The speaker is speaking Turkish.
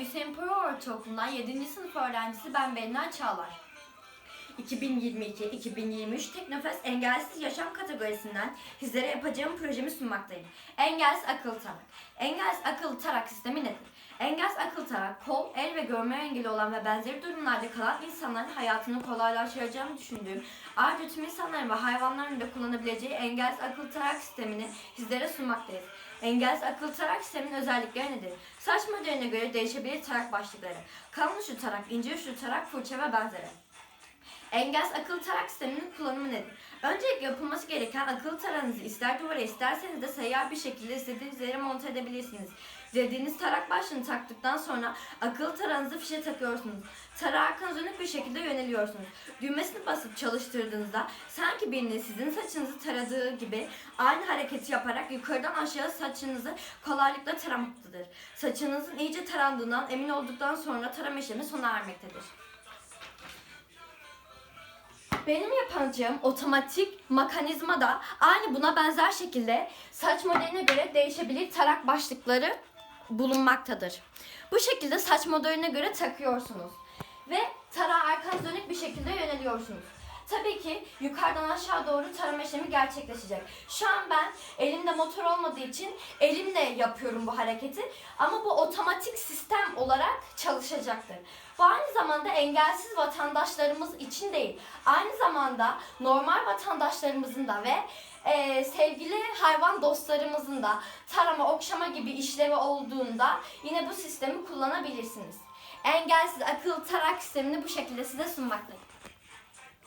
Hüseyin Pro Ortaokulu'ndan 7. sınıf öğrencisi ben Benna Çağlar. 2022-2023 Teknofest Engelsiz Yaşam kategorisinden sizlere yapacağım projemi sunmaktayım. Engelsiz Akıllı Tarak. Engelsiz Akıllı Tarak sistemi nedir? Engelsiz Akıllı Tarak, kol, el ve görme engeli olan ve benzeri durumlarda kalan insanların hayatını kolaylaştıracağını düşündüğüm, ayrıca tüm insanların ve hayvanların da kullanabileceği engelsiz akıllı tarak sistemini sizlere sunmaktayız. Engelsiz akıllı tarak sisteminin özellikleri nedir? Saç modeline göre değişebilir tarak başlıkları. Kalın uçlu tarak, ince uçlu tarak, fırça ve benzeri. Engelsiz akıllı tarak sisteminin kullanımı nedir? Öncelikle yapılması gereken akıllı tarağınızı ister duvara isterseniz de seyyar bir şekilde istediğiniz yere monte edebilirsiniz. Dilediğiniz tarak başlığını taktıktan sonra akıllı tarağınızı fişe takıyorsunuz. Arkanıza dönük bir şekilde yöneliyorsunuz. Düğmesini basıp çalıştırdığınızda sanki birinin sizin saçınızı taradığı gibi aynı hareketi yaparak yukarıdan aşağı saçınızı kolaylıkla taramaktadır. Saçınızın iyice tarandığından emin olduktan sonra tarama işlemi sona ermektedir. Benim yapacağım otomatik mekanizma da aynı buna benzer şekilde saç modeline göre değişebilir tarak başlıkları bulunmaktadır. Bu şekilde saç modeline göre takıyorsunuz ve tarağa arkanız dönük bir şekilde yöneliyorsunuz. Tabii ki yukarıdan aşağı doğru tarama işlemi gerçekleşecek. Şu an ben elimde motor olmadığı için elimle yapıyorum bu hareketi ama bu otomatik sistem olarak çalışacaktır. Bu aynı zamanda engelsiz vatandaşlarımız için değil, aynı zamanda normal vatandaşlarımızın da ve e, sevgili hayvan dostlarımızın da tarama, okşama gibi işlevi olduğunda yine bu sistemi kullanabilirsiniz. Engelsiz akıllı tarak sistemini bu şekilde size sunmaktayım.